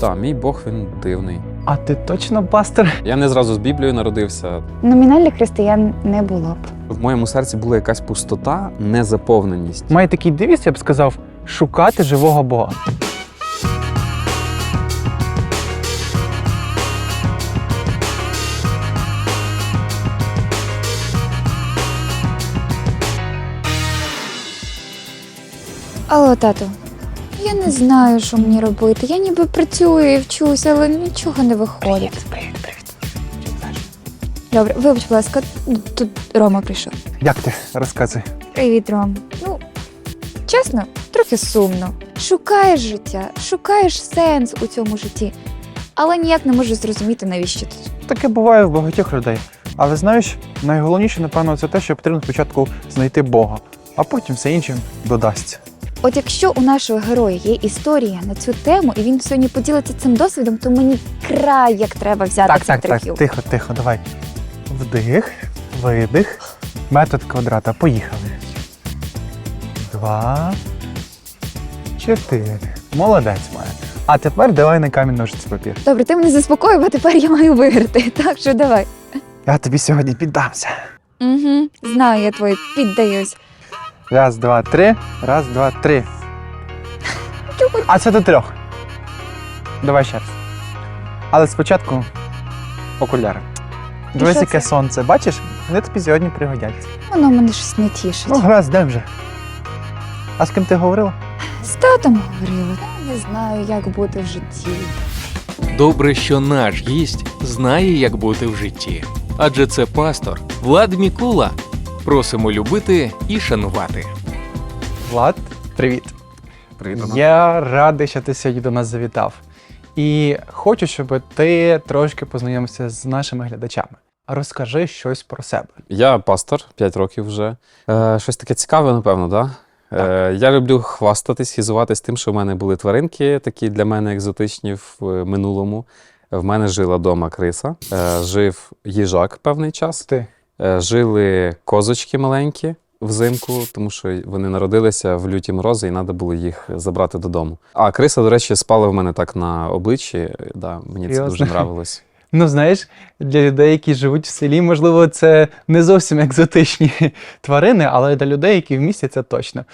Так, мій Бог він дивний. А ти точно пастор? Я не зразу з Біблією народився. Номінальних християн не було б. В моєму серці була якась пустота, незаповненість. Має такий девіз, я б сказав, шукати живого Бога. Алло, тату, я не знаю, що мені робити. Я ніби працюю і вчусь, але нічого не виходить. Привіт, привіт. Добре, вибач, будь ласка, тут Рома прийшов. Як ти? Розказуй. Привіт, Ром. Ну, чесно, трохи сумно. Шукаєш життя, шукаєш сенс у цьому житті, але ніяк не можеш зрозуміти, навіщо тут. Таке буває в багатьох людей. Але знаєш, найголовніше, напевно, це те, що потрібно спочатку знайти Бога, а потім все інше додасться. От якщо у нашого героя є історія на цю тему, і він сьогодні поділиться цим досвідом, то мені край як треба взяти Так, цих так, так. Тихо, тихо, давай. Вдих, видих. Метод квадрата. Поїхали. Два. Чотири. Молодець моя. А тепер давай на камінь ножиці папір. Добре, ти мене заспокоїв, а тепер я маю виграти. Так що давай. Я тобі сьогодні піддамся. Угу, знаю, я твої піддаюсь. Раз, два, три. Раз, два, три. А це до трьох. Давай ще раз. Але спочатку окуляри. Дивись, що яке це? сонце. Бачиш? Вони тобі сьогодні пригодяться. Воно мене щось не тішить. Ну, гаразд, де вже. А з ким ти говорила? З татом говорила. Я не знаю, як бути в житті. Добре, що наш гість знає, як бути в житті. Адже це пастор Влад Мікула. Просимо любити і шанувати. Влад, привіт. Привіт. Я радий, що ти сьогодні до нас завітав. І хочу, щоб ти трошки познайомився з нашими глядачами. Розкажи щось про себе. Я пастор 5 років вже. Е, щось таке цікаве, напевно, да? Е, я люблю хвастатись, хізуватись тим, що в мене були тваринки, такі для мене екзотичні в е, минулому. В мене жила вдома криса, е, жив їжак певний час. Ти. Е, Жили козочки маленькі взимку, тому що вони народилися в люті морози, і треба було їх забрати додому. А криса, до речі, спала в мене так на обличчі. Да, мені це дуже нравилось. Ну, знаєш, для людей, які живуть в селі, можливо, це не зовсім екзотичні тварини, але для людей, які в місті, це точно.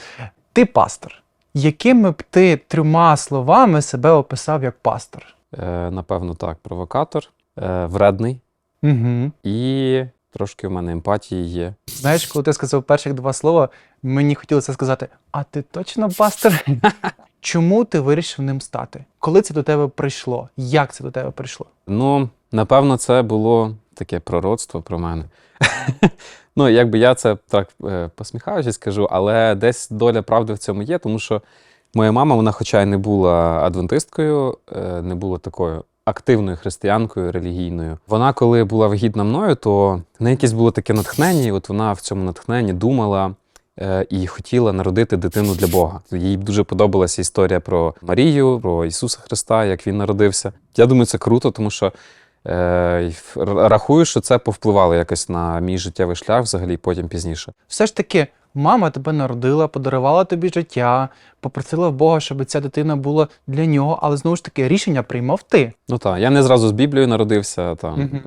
Ти пастор. Якими б ти трьома словами себе описав як пастор? Е, Напевно, так, провокатор, е, вредний Угу. і трошки в мене емпатії є. Знаєш, коли ти сказав перших два слова, мені хотілося сказати: А ти точно пастор? Чому ти вирішив ним стати? Коли це до тебе прийшло? Як це до тебе прийшло? Ну, напевно, це було таке пророцтво про мене. ну, якби я це так е, посміхаючись скажу, але десь доля правди в цьому є, тому що моя мама, вона, хоча й не була адвентисткою, е, не була такою активною християнкою релігійною. Вона, коли була вагітна мною, то неї якесь було таке натхнення, і от вона в цьому натхненні думала. е, І хотіла народити дитину для Бога. Їй дуже подобалася історія про Марію, про Ісуса Христа, як він народився. Я думаю, це круто, тому що е, рахую, що це повпливало якось на мій життєвий шлях, взагалі потім пізніше. Все ж таки, мама тебе народила, подарувала тобі життя, попросила в Бога, щоб ця дитина була для нього, але знову ж таки рішення приймав ти. Ну так, я не зразу з Біблією народився, там Мгм.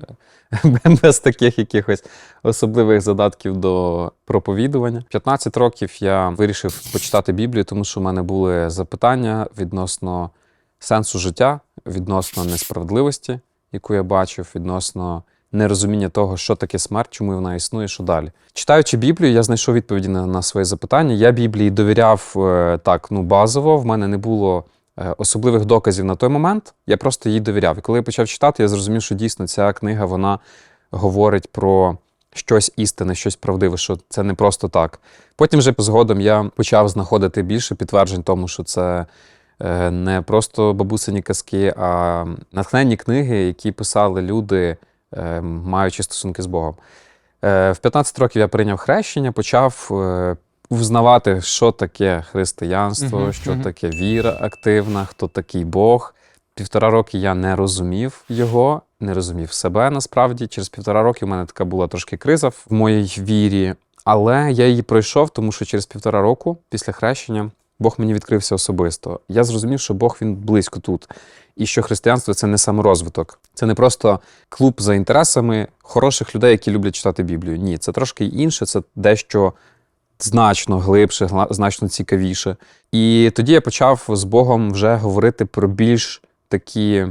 без таких якихось особливих задатків до проповідування. 15 років я вирішив почитати Біблію, тому що в мене були запитання відносно сенсу життя, відносно несправедливості, яку я бачив, відносно нерозуміння того, що таке смерть, чому вона існує, що далі. Читаючи Біблію, я знайшов відповіді на, на свої запитання. Я Біблії довіряв е, так, ну базово. В мене не було е, особливих доказів на той момент. Я просто їй довіряв. І коли я почав читати, я зрозумів, що дійсно ця книга вона говорить про щось істинне, щось правдиве, що це не просто так. Потім вже згодом я почав знаходити більше підтверджень тому, що це е, не просто бабусині казки, а натхненні книги, які писали люди, маючи стосунки з Богом. Е, В 15 років я прийняв хрещення, почав е, взнавати, що таке християнство, Мгм, що мгм. таке віра активна, хто такий Бог. Півтора роки я не розумів його, не розумів себе насправді. Через півтора роки в мене така була трошки криза в моїй вірі, але я її пройшов, тому що через півтора року після хрещення Бог мені відкрився особисто. Я зрозумів, що Бог він близько тут. І що християнство це не саморозвиток. Це не просто клуб за інтересами хороших людей, які люблять читати Біблію. Ні, це трошки інше, це дещо значно глибше, значно цікавіше. І тоді я почав з Богом вже говорити про більш такі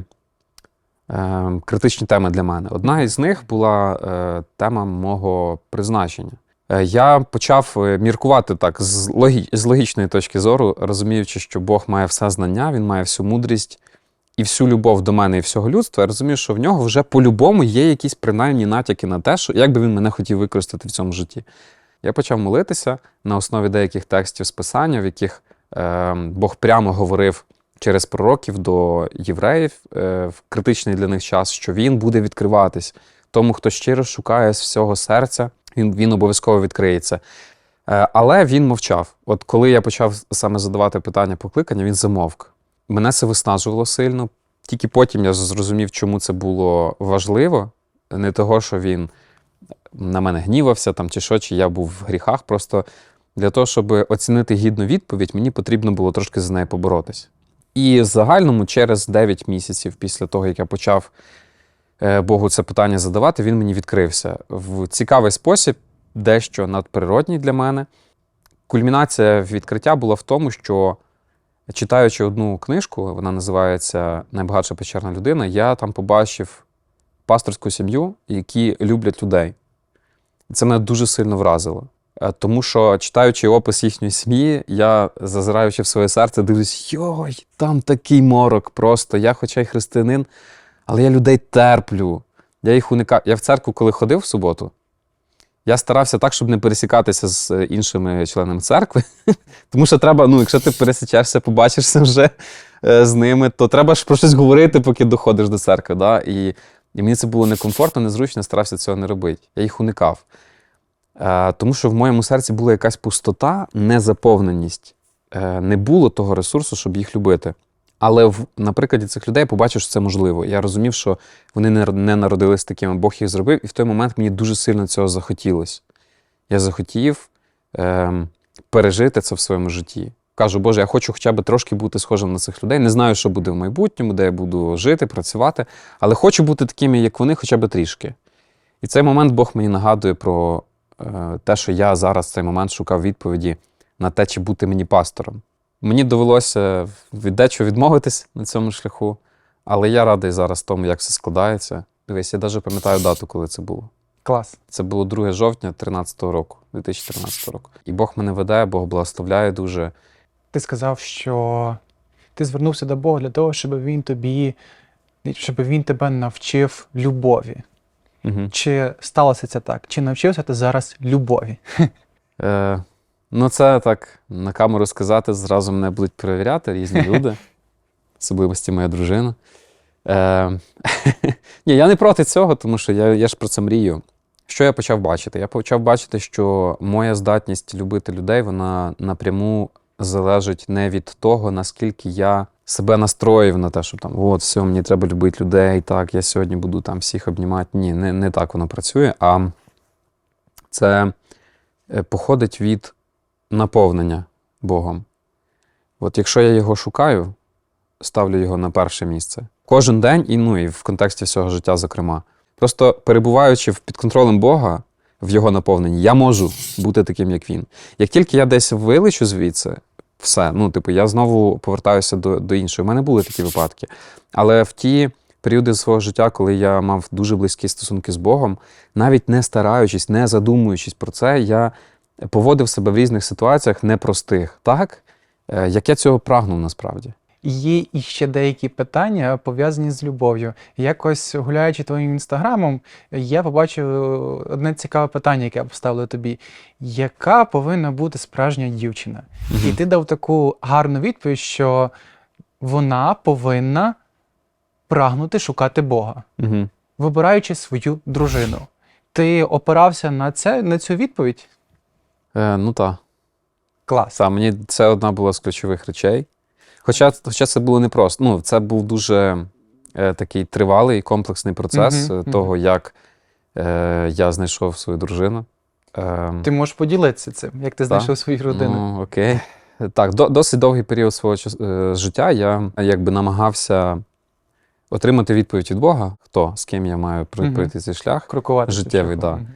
е, критичні теми для мене. Одна із них була е, тема мого призначення. Е, Я почав е, міркувати так з, логі... з логічної точки зору, розуміючи, що Бог має все знання, він має всю мудрість і всю любов до мене і всього людства. Я розумію, що в нього вже по-любому є якісь принаймні натяки на те, що як би він мене хотів використати в цьому житті. Я почав молитися на основі деяких текстів з писання, в яких е, Бог прямо говорив через пророків до євреїв е, в критичний для них час, що він буде відкриватись. Тому, хто щиро шукає з всього серця, він, він обов'язково відкриється. Е, але він мовчав. От коли я почав саме задавати питання покликання, він замовк. Мене це виснажувало сильно. Тільки потім я зрозумів, чому це було важливо. Не того, що він на мене гнівався там, чи що, чи я був в гріхах. Просто для того, щоб оцінити гідну відповідь, мені потрібно було трошки за нею поборотись. І в загальному, через 9 місяців після того, як я почав Богу це питання задавати, він мені відкрився в цікавий спосіб, дещо надприродній для мене. Кульмінація відкриття була в тому, що читаючи одну книжку, вона називається Найбагатша печерна людина, я там побачив пасторську сім'ю, які люблять людей. Це мене дуже сильно вразило. Е, Тому що, читаючи опис їхньої сім'ї, я, зазираючи в своє серце, дивлюсь, йой, там такий морок просто. Я, хоча й християнин, але я людей терплю. Я їх уникаю. Я в церкву, коли ходив в суботу, я старався так, щоб не пересікатися з е, іншими членами церкви. Тому що треба, ну, якщо ти пересічешся, побачишся вже е, з ними, то треба ж про щось говорити, поки доходиш до церкви. Да? І, і мені це було некомфортно, незручно, старався цього не робити. Я їх уникав. Е, тому що в моєму серці була якась пустота, незаповненість. Е, не було того ресурсу, щоб їх любити. Але в, на цих людей я побачив, що це можливо. Я розумів, що вони не, народились такими, Бог їх зробив, і в той момент мені дуже сильно цього захотілося. Я захотів ем, пережити це в своєму житті. Кажу, Боже, я хочу хоча б трошки бути схожим на цих людей. Не знаю, що буде в майбутньому, де я буду жити, працювати, але хочу бути такими, як вони, хоча б трішки. І цей момент Бог мені нагадує про е, те, що я зараз цей момент шукав відповіді на те, чи бути мені пастором. Мені довелося від дечого відмовитись на цьому шляху, але я радий зараз тому, як все складається. Дивись, я навіть пам'ятаю дату, коли це було. Клас. Це було 2 жовтня 2013 року, 2013 року. І Бог мене веде, Бог благословляє дуже. Ти сказав, що ти звернувся до Бога для того, щоб він тобі, щоб він тебе навчив любові. Угу. Чи сталося це так? Чи навчився ти зараз любові? Е, ну, це так на камеру сказати, зразу мене будуть перевіряти різні люди, особливості моя дружина. Е, ні, я не проти цього, тому що я, я ж про це мрію. Що я почав бачити? Я почав бачити, що моя здатність любити людей, вона напряму залежить не від того, наскільки я себе настроїв на те, що там от все, мені треба любити людей, так, я сьогодні буду там всіх обнімати. Ні, не, не так воно працює, а це е, походить від наповнення Богом. От якщо я його шукаю, ставлю його на перше місце. Кожен день, і, ну, і в контексті всього життя, зокрема. Просто перебуваючи під контролем Бога в його наповненні, я можу бути таким, як він. Як тільки я десь вилечу звідси, все, ну, типу, я знову повертаюся до, до іншого. У мене були такі випадки. Але в ті періоди свого життя, коли я мав дуже близькі стосунки з Богом, навіть не стараючись, не задумуючись про це, я поводив себе в різних ситуаціях непростих, так, е, як я цього прагнув насправді. Є іще деякі питання пов'язані з любов'ю. Якось гуляючи твоїм інстаграмом, я побачив одне цікаве питання, яке я поставив тобі: яка повинна бути справжня дівчина? І ти дав таку гарну відповідь, що вона повинна прагнути шукати Бога, Угу. вибираючи свою дружину. Ти опирався на це, на цю відповідь? Е, ну так. Клас. Та, мені це одна була з ключових речей. Хоча, хоча це було непросто. Ну, це був дуже е, такий тривалий комплексний процес мгм. того, як е, я знайшов свою дружину. Е, Ти можеш поділитися цим, як ти Так. знайшов свою родину. Ну, окей. Так, до, досить довгий період свого е, життя я якби намагався отримати відповідь від Бога, хто з ким я маю пройти цей шлях. Крокувати. Життєвий, шляхом.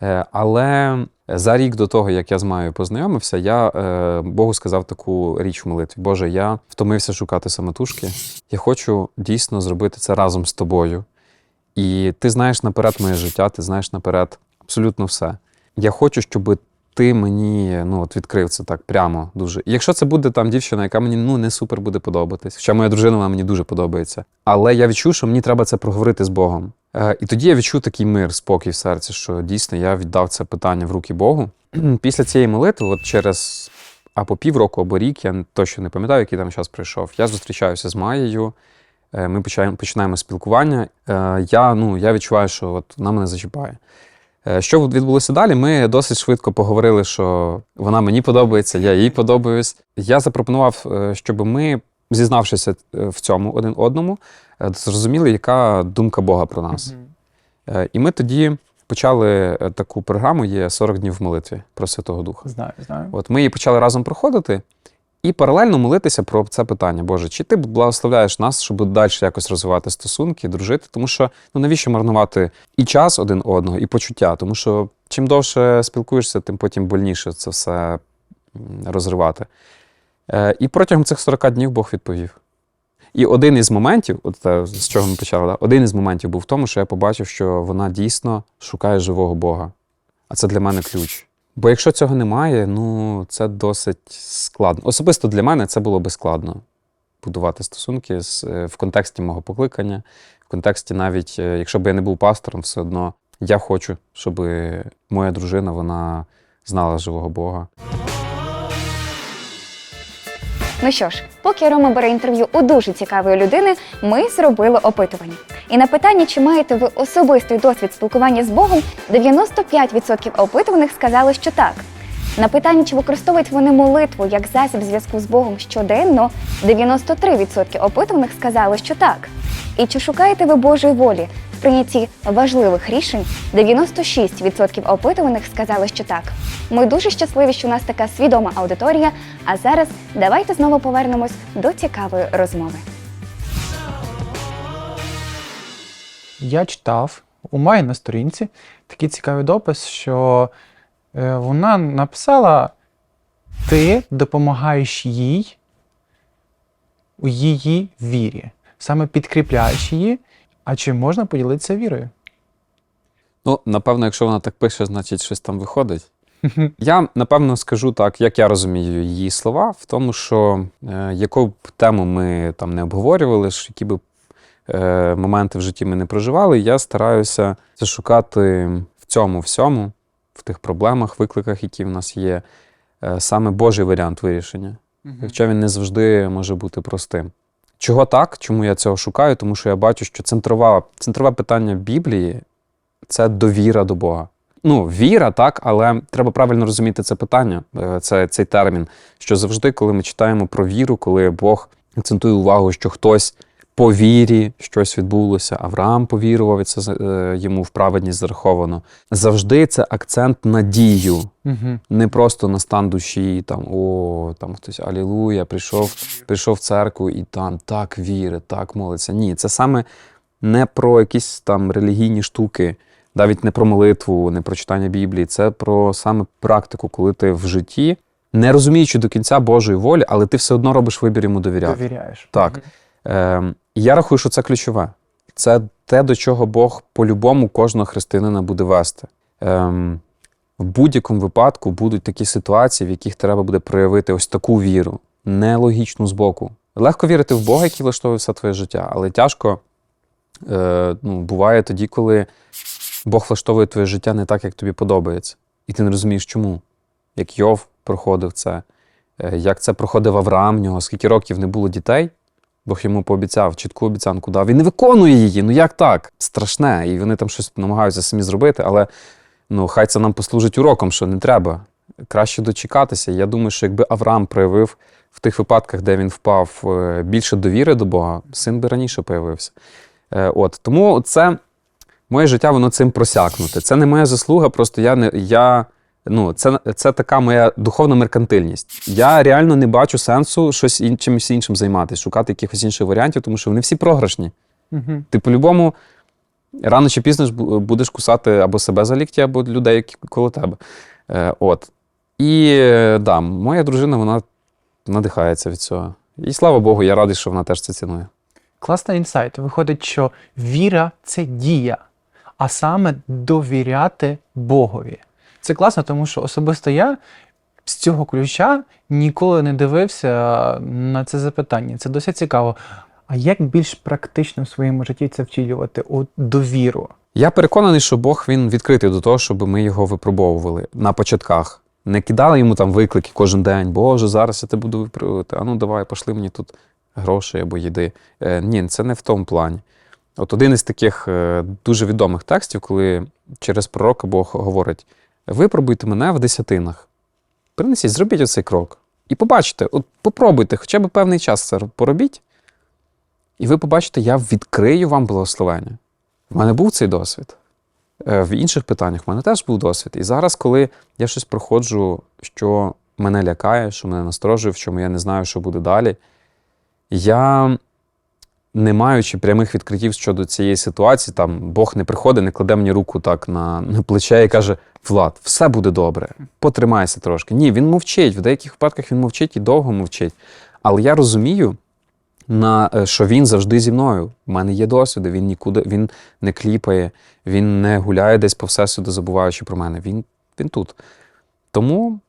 да. Е, Але за рік до того, як я з Майєю познайомився, я е, Богу сказав таку річ в молитві: Боже, я втомився шукати самотужки. Я хочу дійсно зробити це разом з тобою. І ти знаєш наперед моє життя, ти знаєш наперед абсолютно все. Я хочу, щоб ти мені ну, от відкрив це так прямо дуже. І якщо це буде там дівчина, яка мені ну, не супер буде подобатись, хоча моя дружина вона мені дуже подобається. Але я відчув, що мені треба це проговорити з Богом. Е, і тоді я відчув такий мир, спокій в серці, що дійсно я віддав це питання в руки Богу. Після цієї молитви, от через або півроку, або рік, я точно не пам'ятаю, який там час пройшов. Я зустрічаюся з Маєю. е, Ми починаємо, спілкування. Е, Я, ну, я відчуваю, що от вона мене зачіпає. Що відбулося далі? Ми досить швидко поговорили, що вона мені подобається, я їй подобаюсь. Я запропонував, щоб ми, зізнавшися е, в цьому один одному, е, зрозуміли, яка думка Бога про нас. Е, І ми тоді почали таку програму, є 40 днів в молитві про Святого Духа. Знаю, знаю. От ми її почали разом проходити і паралельно молитися про це питання. Боже, чи ти благословляєш нас, щоб далі якось розвивати стосунки, дружити? Тому що ну навіщо марнувати і час один одного, і почуття? Тому що чим довше спілкуєшся, тим потім больніше це все розривати. Е, І протягом цих 40 днів Бог відповів. І один із моментів, от те, з чого ми почали, да? один із моментів був в тому, що я побачив, що вона дійсно шукає живого Бога. А це для мене ключ. Бо якщо цього немає, ну це досить складно. Особисто для мене це було би складно будувати стосунки з, е, в контексті мого покликання, в контексті навіть, е, якщо б я не був пастором, все одно я хочу, щоб моя дружина вона знала живого Бога. Ну що ж, поки Рома бере інтерв'ю у дуже цікавої людини, ми зробили опитування. І на питання, чи маєте ви особистий досвід спілкування з Богом, 95% опитуваних сказали, що так. На питання, чи використовують вони молитву як засіб зв'язку з Богом щоденно, 93% опитуваних сказали, що так. І чи шукаєте ви Божої волі прийнятті важливих рішень? 96% опитуваних сказали, що так. Ми дуже щасливі, що у нас така свідома аудиторія. А зараз давайте знову повернемось до цікавої розмови. Я читав у Майї на сторінці такий цікавий допис, що е, вона написала: ти допомагаєш їй у її вірі, саме підкріпляєш її. А чи можна поділитися вірою? Ну, напевно, якщо вона так пише, значить щось там виходить. Я напевно скажу так, як я розумію її слова, в тому, що е, яку б тему ми там не обговорювали, ж, які б е, моменти в житті ми не проживали, я стараюся це шукати в цьому всьому, в тих проблемах, викликах, які в нас є, е, саме Божий варіант вирішення. Хоча він не завжди може бути простим. Чого так? Чому я цього шукаю? Тому що я бачу, що центрова, центрове питання Біблії це довіра до Бога. Ну, віра, так, але треба правильно розуміти це питання, е, це, цей термін. Що завжди, коли ми читаємо про віру, коли Бог акцентує увагу, що хтось по вірі щось відбулося, Авраам повірував, і це е, йому в праведність зараховано. Завжди це акцент на дію Угу. не просто на стан душі, там о, там хтось Алілуя, прийшов, прийшов в церкву і там так вірить, так молиться. Ні, це саме не про якісь там релігійні штуки, навіть не про молитву, не про читання Біблії. Це про саме практику, коли ти в житті, не розуміючи до кінця Божої волі, але ти все одно робиш вибір йому довіряти. Довіряєш. Так. Мгм. Я рахую, що це ключове. Це те, до чого Бог по-любому кожного християнина буде вести. Ем, в будь-якому випадку будуть такі ситуації, в яких треба буде проявити ось таку віру, нелогічну збоку. Легко вірити в Бога, який влаштовує все твоє життя, але тяжко е, ну, буває тоді, коли Бог влаштовує твоє життя не так, як тобі подобається. І ти не розумієш, чому. Як Йов проходив це, е, як це проходив Авраам, в нього скільки років не було дітей, Бог йому пообіцяв, чітку обіцянку дав. Він не виконує її. Ну як так? Страшне. І вони там щось намагаються самі зробити, але ну, хай це нам послужить уроком, що не треба. Краще дочекатися. Я думаю, що якби Авраам проявив в тих випадках, де він впав, е, більше довіри до Бога, син би раніше появився. Е, От тому це моє життя, воно цим просякнуте. Це не моя заслуга, просто я не я Ну, це, це така моя духовна меркантильність. Я реально не бачу сенсу щось ін, чимось іншим займатися, шукати якихось інших варіантів, тому що вони всі програшні. Угу. Ти по-любому рано чи пізно ж будеш кусати або себе за лікті, або людей, які коло тебе. Е, от. І да, моя дружина вона надихається від цього. І слава Богу, я радий, що вона теж це цінує. Класний інсайт. Виходить, що віра це дія, а саме довіряти Богові. Це класно, тому що особисто я з цього ключа ніколи не дивився на це запитання. Це досить цікаво. А як більш практично в своєму житті це втілювати у довіру? Я переконаний, що Бог він відкритий до того, щоб ми його випробовували на початках. Не кидали йому там виклики кожен день. Боже, зараз я тебе буду випробувати. А ну давай, пошли мені тут гроші або їди. Е, ні, це не в тому плані. От один із таких е, дуже відомих текстів, коли через пророка Бог говорить: випробуйте мене в десятинах. Принесіть, зробіть оцей крок. І побачите, от попробуйте, хоча б певний час це поробіть, і ви побачите, я відкрию вам благословення. У мене був цей досвід. Е, В інших питаннях в мене теж був досвід. І зараз, коли я щось проходжу, що мене лякає, що мене насторожує, в чому я не знаю, що буде далі, я, не маючи прямих відкриттів щодо цієї ситуації, там Бог не приходить, не кладе мені руку так на, на плече і каже: Влад, все буде добре, потримайся трошки. Ні, він мовчить. В деяких випадках він мовчить і довго мовчить. Але я розумію, на, е, що він завжди зі мною. У мене є досвіди, він нікуди він не кліпає, він не гуляє десь по всесвіту, забуваючи про мене. Він, він тут. Тому,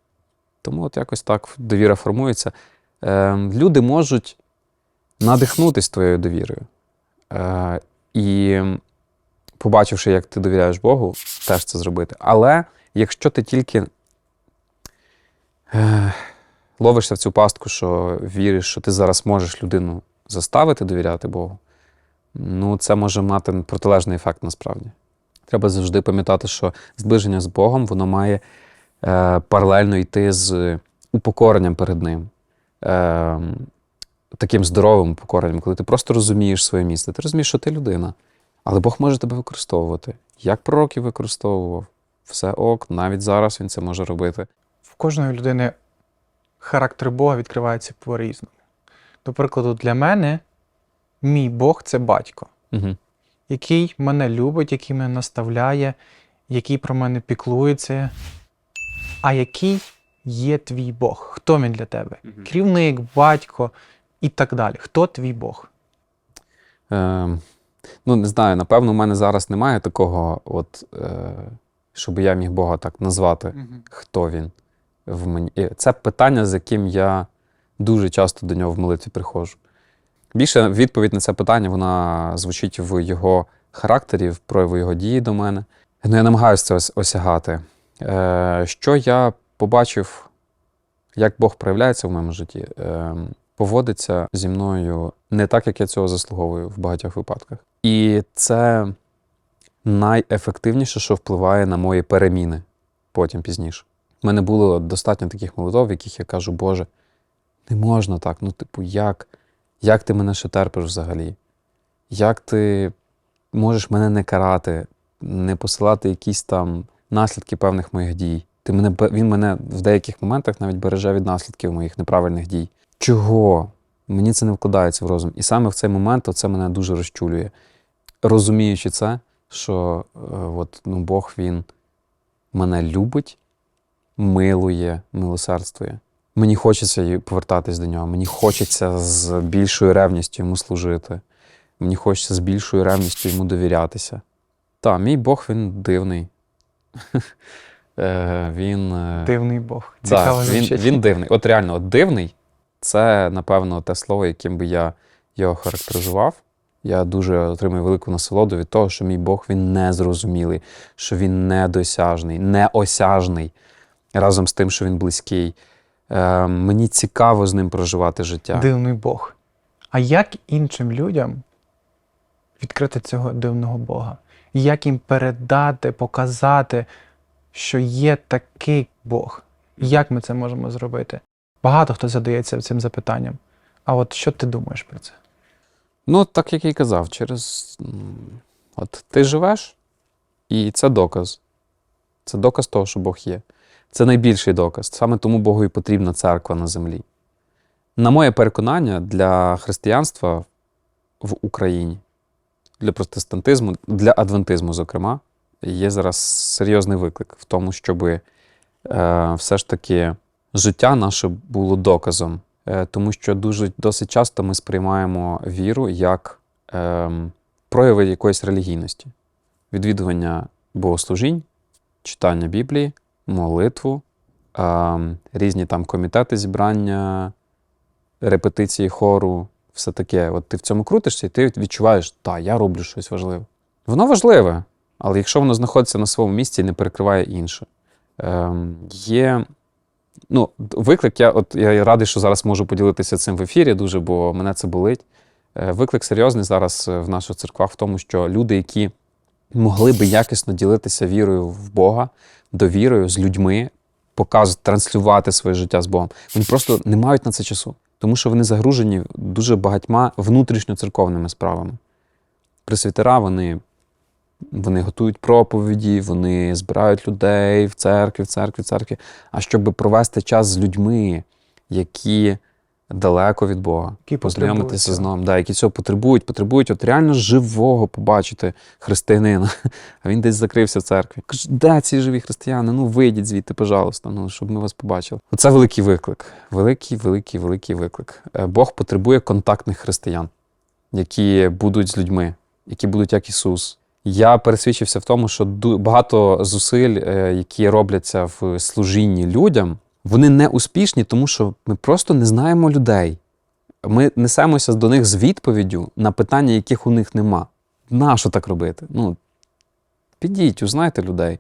тому от якось так довіра формується. Е, люди можуть надихнутися твоєю довірою. Е, і, побачивши, як ти довіряєш Богу, теж це зробити. Але якщо ти тільки е, ловишся в цю пастку, що віриш, що ти зараз можеш людину заставити довіряти Богу, ну це може мати протилежний ефект насправді. Треба завжди пам'ятати, що зближення з Богом воно має е, паралельно йти з упокоренням перед Ним. Е, таким здоровим упокоренням, коли ти просто розумієш своє місце. Ти розумієш, що ти людина, але Бог може тебе використовувати. Як пророків використовував, все ок, навіть зараз він це може робити. В кожної людини характер Бога відкривається по-різному. До прикладу, для мене мій Бог це батько, Угу. який мене любить, який мене наставляє, який про мене піклується. А який є твій Бог? Хто він для тебе? Керівник, батько і так далі. Хто твій Бог? Е, ну, не знаю, напевно, у мене зараз немає такого, от, е, щоб я міг Бога так назвати, хто він в мені. І Це питання, з яким я дуже часто до нього в молитві приходжу. Більше відповідь на це питання вона звучить в його характері, в прояву його дії до мене. Ну, я намагаюся це осягати. Е, що я побачив, як Бог проявляється в моєму житті, е, поводиться зі мною не так, як я цього заслуговую в багатьох випадках. І це найефективніше, що впливає на мої переміни потім пізніше. У мене було достатньо таких молитов, в яких я кажу, Боже, не можна так. Ну, типу, як? Як ти мене ще терпиш взагалі? Як ти можеш мене не карати, не посилати якісь там наслідки певних моїх дій? Ти мене, він мене в деяких моментах навіть береже від наслідків моїх неправильних дій. Чого? Мені це не вкладається в розум. І саме в цей момент це мене дуже розчулює. Розуміючи це, що е, от, ну, Бог він мене любить, милує, милосердствує. Мені хочеться повертатись до нього, мені хочеться з більшою ревністю йому служити. Мені хочеться з більшою ревністю йому довірятися. Та, мій Бог він дивний. Е, Він. е, Дивний Бог. Цікаво він, він дивний. От реально, от дивний це, напевно, те слово, яким би я його характеризував. Я дуже отримую велику насолоду від того, що мій Бог він незрозумілий, що він недосяжний, неосяжний разом з тим, що він близький. Е, мені цікаво з ним проживати життя. Дивний Бог. А як іншим людям відкрити цього дивного Бога? Як їм передати, показати, що є такий Бог? Як ми це можемо зробити? Багато хто задається цим запитанням. А от що ти думаєш про це? Ну, так як я й казав, через. От ти живеш, і це доказ. Це доказ того, що Бог є. Це найбільший доказ. Саме тому Богу і потрібна церква на землі. На моє переконання, для християнства в Україні, для протестантизму, для адвентизму, зокрема, є зараз серйозний виклик в тому, щоб е, все ж таки життя наше було доказом. Е, тому що дуже досить часто ми сприймаємо віру як е, прояви якоїсь релігійності, відвідування богослужінь, читання Біблії, молитву, е, різні там комітети зібрання, репетиції хору, все таке. От ти в цьому крутишся, і ти відчуваєш, так, я роблю щось важливе. Воно важливе, але якщо воно знаходиться на своєму місці і не перекриває інше. Ем, є ну, виклик, я, от, я радий, що зараз можу поділитися цим в ефірі дуже, бо мене це болить. Е, Виклик серйозний зараз е, в наших церквах в тому, що люди, які могли би якісно ділитися вірою в Бога, довірою з людьми, показувати, транслювати своє життя з Богом, вони просто не мають на це часу, тому що вони загружені дуже багатьма внутрішньоцерковними справами. Пресвітера, вони, вони готують проповіді, вони збирають людей в церкві, в церкві, в церкві. А щоб провести час з людьми, які далеко від Бога, Які познайомитися з ним, да, які цього потребують, потребують от реально живого побачити християнина. А він десь закрився в церкві. Каже, де ці живі християни? Ну вийдіть звідти, пожалуйста, ну, щоб ми вас побачили. Оце великий виклик. Великий, великий, великий виклик. Е, Бог потребує контактних християн, які будуть з людьми, які будуть як Ісус. Я пересвідчився в тому, що багато зусиль, е, які робляться в служінні людям, вони не успішні, тому що ми просто не знаємо людей. Ми несемося до них з відповіддю на питання, яких у них нема. Нащо так робити? Ну, підіть, узнайте людей.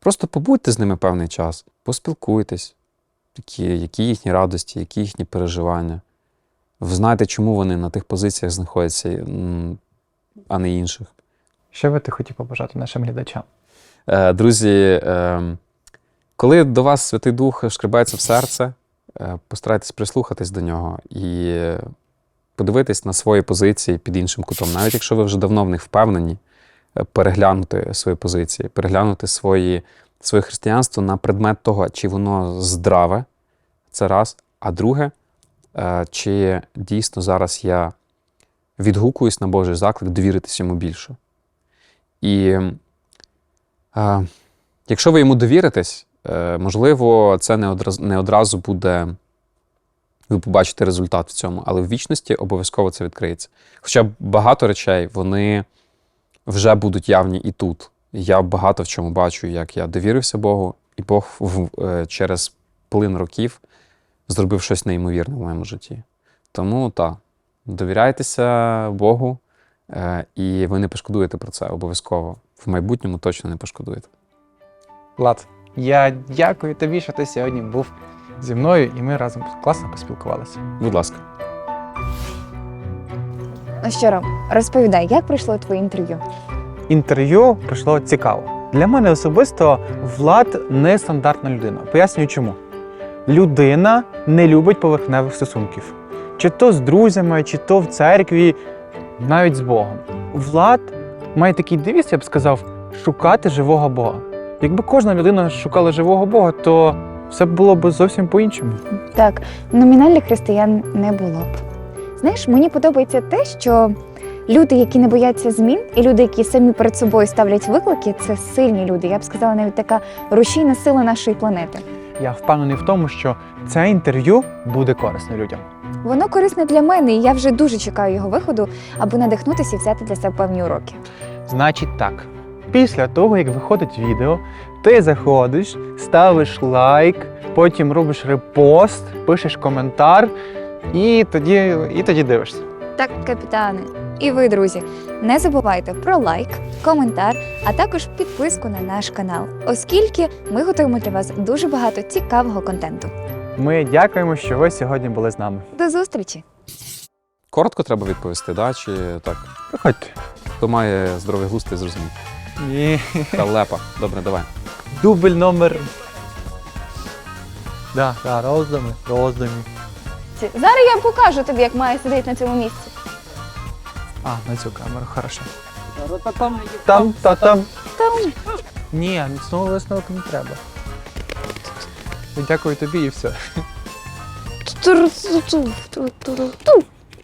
Просто побудьте з ними певний час, поспілкуйтесь, які, які їхні радості, які їхні переживання. Ви знаєте, чому вони на тих позиціях знаходяться, а не інших. Що би ти хотів побажати нашим глядачам? Е, Друзі, е, коли до вас Святий Дух шкребається в серце, е, постарайтесь прислухатись до нього і подивитись на свої позиції під іншим кутом. Навіть якщо ви вже давно в них впевнені, е, переглянути свої позиції, переглянути свої, своє християнство на предмет того, чи воно здраве, це раз. А друге, чи дійсно зараз я відгукуюсь на Божий заклик довіритись йому більше. І а, якщо ви йому довіритесь, е, можливо, це не одразу, не одразу буде, ви побачите результат в цьому, але в вічності обов'язково це відкриється. Хоча багато речей вони вже будуть явні і тут. Я багато в чому бачу, як я довірився Богу, і Бог е, через плин років зробив щось неймовірне в моєму житті. Тому так, довіряйтеся Богу, і ви не пошкодуєте про це обов'язково. В майбутньому точно не пошкодуєте. Влад, я дякую тобі, що ти сьогодні був зі мною, і ми разом класно поспілкувалися. Будь ласка. Ну що, Ром, розповідай, як пройшло твоє інтерв'ю? Інтерв'ю пройшло цікаво. Для мене особисто Влад нестандартна людина. Пояснюю чому. Людина не любить поверхневих стосунків. Чи то з друзями, чи то в церкві, навіть з Богом. Влад має такий девіз, я б сказав, шукати живого Бога. Якби кожна людина шукала живого Бога, то все було б зовсім по-іншому. Так, номінальних християн не було б. Знаєш, мені подобається те, що люди, які не бояться змін, і люди, які самі перед собою ставлять виклики, це сильні люди. Я б сказала, навіть така рушійна сила нашої планети. Я впевнений в тому, що це інтерв'ю буде корисне людям. Воно корисне для мене, і я вже дуже чекаю його виходу, аби надихнутися і взяти для себе певні уроки. Значить так, після того, як виходить відео, ти заходиш, ставиш лайк, потім робиш репост, пишеш коментар, і тоді, і тоді дивишся. Так, капітане. І ви, друзі, не забувайте про лайк, коментар, а також підписку на наш канал, оскільки ми готуємо для вас дуже багато цікавого контенту. Ми дякуємо, що ви сьогодні були з нами. До зустрічі! Коротко треба відповісти, да? чи так? Приходьте. Хто має здоровий глузд, ти зрозумів. Ні. Халепа. Добре, давай. Дубль номер. Да, да, роздуми, роздуми. Зараз я покажу тобі, як має сидіти на цьому місці. А, на цю камеру, хорошо. Там, та там. Там Ні, міцного висновку не треба. Дякую тобі і все.